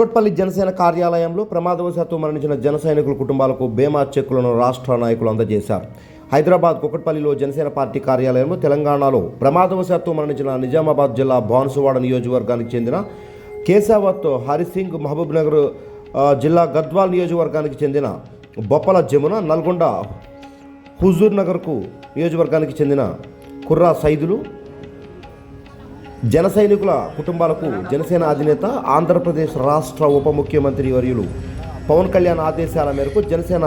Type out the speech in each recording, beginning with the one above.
కుకట్పల్లి జనసేన కార్యాలయంలో ప్రమాదవశాత్తు మరణించిన జన సైనికుల కుటుంబాలకు బీమా చెక్కులను రాష్ట్ర నాయకులు అందజేశారు. హైదరాబాద్ కుకట్పల్లిలో జనసేన పార్టీ కార్యాలయంలో తెలంగాణలో ప్రమాదవశాత్తు మరణించిన నిజామాబాద్ జిల్లా బాన్సువాడ నియోజకవర్గానికి చెందిన కేశావత్ హరిసింగ్ మహబూబ్నగర్ జిల్లా గద్వాల్ నియోజకవర్గానికి చెందిన బొప్పల జమున నల్గొండ హుజూర్ నగర్కు నియోజకవర్గానికి చెందిన కుర్రా సైదులు జన సైనికుల కుటుంబాలకు జనసేన అధినేత ఆంధ్రప్రదేశ్ రాష్ట్ర ఉప ముఖ్యమంత్రి వర్యులు పవన్ కళ్యాణ్ ఆదేశాల మేరకు జనసేన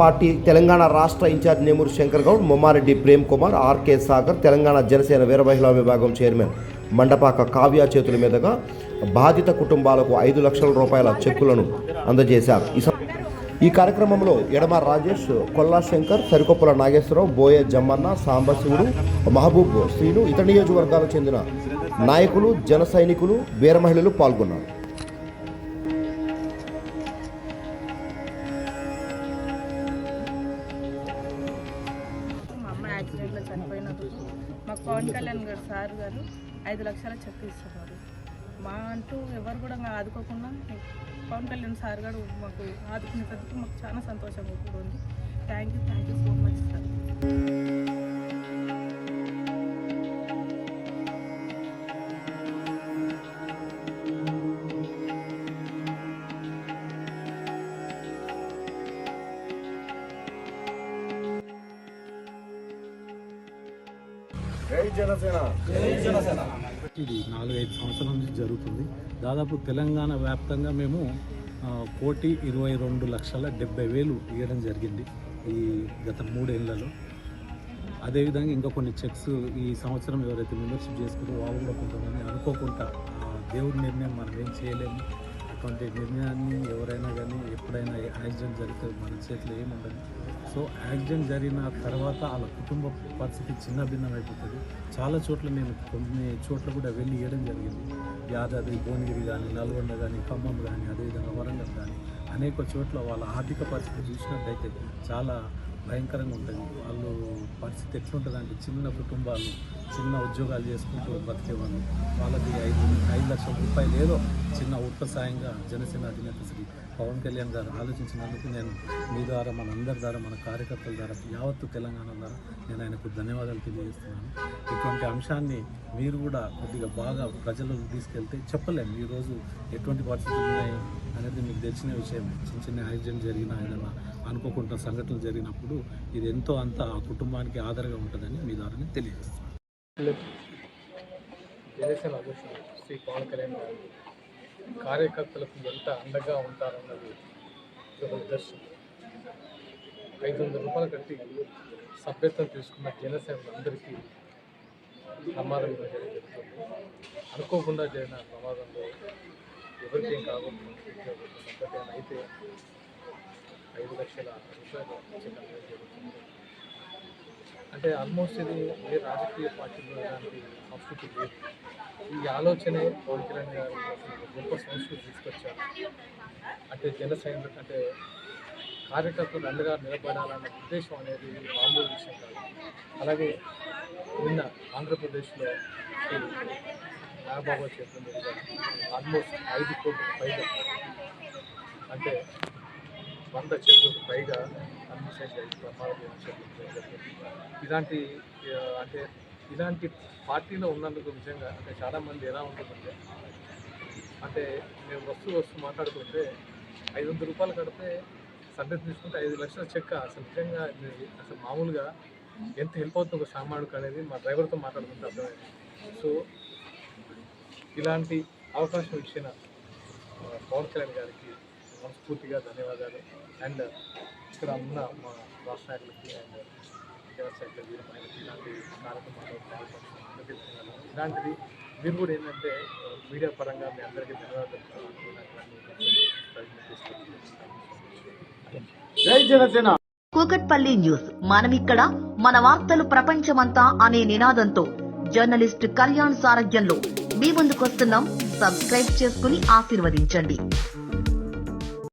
పార్టీ తెలంగాణ రాష్ట్ర ఇన్ఛార్జ్ నేమూరు శంకర్ గౌడ్ మొమ్మారెడ్డి ప్రేమ్ కుమార్ ఆర్కే సాగర్ తెలంగాణ జనసేన వీరమహిళా విభాగం చైర్మన్ మండపాక కావ్య చేతుల మీదుగా బాధిత కుటుంబాలకు ఐదు లక్షల రూపాయల చెక్కులను అందజేశారు. ఈ కార్యక్రమంలో ఎడమ రాజేష్ కొల్లా శంకర్ సరికొప్పల నాగేశ్వరరావు బోయే జమ్మన్న సాంబశివుడు మహబూబ్ శ్రీను ఇతర నియోజకవర్గాలకు చెందిన నాయకులు జన సైనికులు వీర మహిళలు పాల్గొన్నారు. మా పవన్ కళ్యాణ్ గారు సార్ గారు ఐదు లక్షల చెక్ ఇస్తున్నారు. మా అంటూ ఎవరు కూడా ఆదుకోకుండా పవన్ కళ్యాణ్ సార్ గారు మాకు ఆదుకునేటందుకు మాకు చాలా సంతోషంగా ఉంది thank you thank you so much sir ఇది నాలుగైదు సంవత్సరాల నుంచి జరుగుతుంది. దాదాపు తెలంగాణ వ్యాప్తంగా మేము కోటి ఇరవై రెండు లక్షల డెబ్బై వేలు ఇవ్వడం జరిగింది ఈ గత మూడేళ్ళలో. అదేవిధంగా ఇంకా కొన్ని చెక్స్ ఈ సంవత్సరం ఎవరైతే మెంబర్షిప్ చేసుకున్నారో వాళ్ళు కూడా కొంతమంది అనుకోకుండా దేవుడి నిర్ణయం మనం ఏం చేయలేము. అటువంటి నిర్ణయాన్ని ఎవరైనా కానీ ఎప్పుడైనా యాక్సిడెంట్ జరిగితే మన చేతిలో ఏముండదు. సో యాక్సిడెంట్ జరిగిన తర్వాత వాళ్ళ కుటుంబ పరిస్థితి చిన్న భిన్నం అయిపోతుంది చాలా చోట్ల నేను కొన్ని చోట్ల కూడా వెళ్ళి ఇవ్వడం జరిగింది. యాదాద్రి భువనగిరి కానీ నల్గొండ కానీ ఖమ్మం కానీ అదేవిధంగా వరంగల్ కానీ అనేక చోట్ల వాళ్ళ ఆర్థిక పరిస్థితి చూసినట్టయితే చాలా భయంకరంగా ఉంటుంది. వాళ్ళు పరిస్థితి ఎట్లుంటుంది చిన్న కుటుంబాలు చిన్న ఉద్యోగాలు చేసుకుంటూ బతికేవాళ్ళు. వాళ్ళకి ఐదు లక్షల రూపాయలు ఏదో చిన్న ఉత్ప సాయంగా జనసేన అధినేత శ్రీ పవన్ కళ్యాణ్ గారు ఆలోచించినందుకు నేను మీ ద్వారా మన అందరి ద్వారా మన కార్యకర్తల ద్వారా యావత్తు తెలంగాణ ద్వారా నేను ఆయనకు ధన్యవాదాలు తెలియజేస్తున్నాను. ఇటువంటి అంశాన్ని మీరు కూడా కొద్దిగా బాగా ప్రజలకు తీసుకెళ్తే చెప్పలేము ఈరోజు ఎటువంటి పరిస్థితులు ఉన్నాయి అనేది మీకు తెలిసిన విషయం. చిన్న చిన్న యాక్సిడెంట్ జరిగినా ఏదైనా అనుకోకుండా సంఘటనలు జరిగినప్పుడు ఇది ఎంతో అంత ఆ కుటుంబానికి ఆధారంగా ఉంటుందని మీ ద్వారా తెలియజేస్తున్నాను. జనసేన అధ్యక్షుడు శ్రీ పవన్ కళ్యాణ్ గారు కార్యకర్తలకు ఎంత అండగా ఉంటారన్నది ఇది ఒక నిదర్శనం. ఐదు వందల రూపాయలు కట్టి సభ్యత్వం తీసుకున్న జనసేనలందరికీ ప్రమాదం జరిగింది. అనుకోకుండా జరిగిన ప్రమాదంలో ఎవరికేం కాకుండా సభ్యత అయితే ఐదు లక్షల రూపాయలు జరుగుతుంది అంటే ఆల్మోస్ట్ ఇది ఏ రాజకీయ పార్టీలో ఇలాంటి సంస్కృతి లేదు. ఈ ఆలోచనే పవన్ కళ్యాణ్ గారు గొప్ప సంస్కృతి తీసుకొచ్చారు. అంటే జన సైనికులు అంటే కార్యకర్తలు అండగా నిలబడాలన్న ఉద్దేశం అనేది మామూలు విషయం కాదు. అలాగే నిన్న ఆంధ్రప్రదేశ్లో ఈ నాగబాబా చేతుల ఆల్మోస్ట్ ఐదు కోట్ల పైగా అంటే వంద చెట్లకు పైగా అడ్మిషన్ చేసి ప్రమాదం ఇలాంటి అంటే ఇలాంటి పార్టీలో ఉన్నందుకు నిజంగా అంటే చాలామంది ఎలా ఉంటుందంటే అంటే మేము వస్తూ వస్తూ మాట్లాడుకుంటే ఐదు వందల రూపాయలు కడితే సర్వీస్ తీసుకుంటే ఐదు లక్షల చెక్క అసలు నిజంగా అసలు మామూలుగా ఎంత హెల్ప్ అవుతుంది ఒక సామానుకు అనేది మా డ్రైవర్తో మాట్లాడుకుంటే అర్థమైంది. సో ఇలాంటి అవకాశం ఇచ్చిన పవన్ కళ్యాణ్ గారికి మనస్ఫూర్తిగా ధన్యవాదాలు. అండ్ ఇక్కడ ఉన్న మా రాష్ట్ర నాయకులకి అండ్ జనరల్ సెక్రటరీ వీరమైనకి ఇలాంటి కార్యక్రమాల్లో పాల్పడుతున్నారు అందరికీ మీరు కూడా ఏంటంటే మీడియా పరంగా మీ అందరికీ ధన్యవాదాలు. చెప్తాను కూకట్పల్లి న్యూస్. మనమిక్కడ మన వార్తలు ప్రపంచమంతా అనే నినాదంతో జర్నలిస్ట్ కళ్యాణ్ సారథ్యంలో. మీ ముందుకొస్తున్నాం. సబ్స్క్రైబ్ చేసుకుని ఆశీర్వదించండి.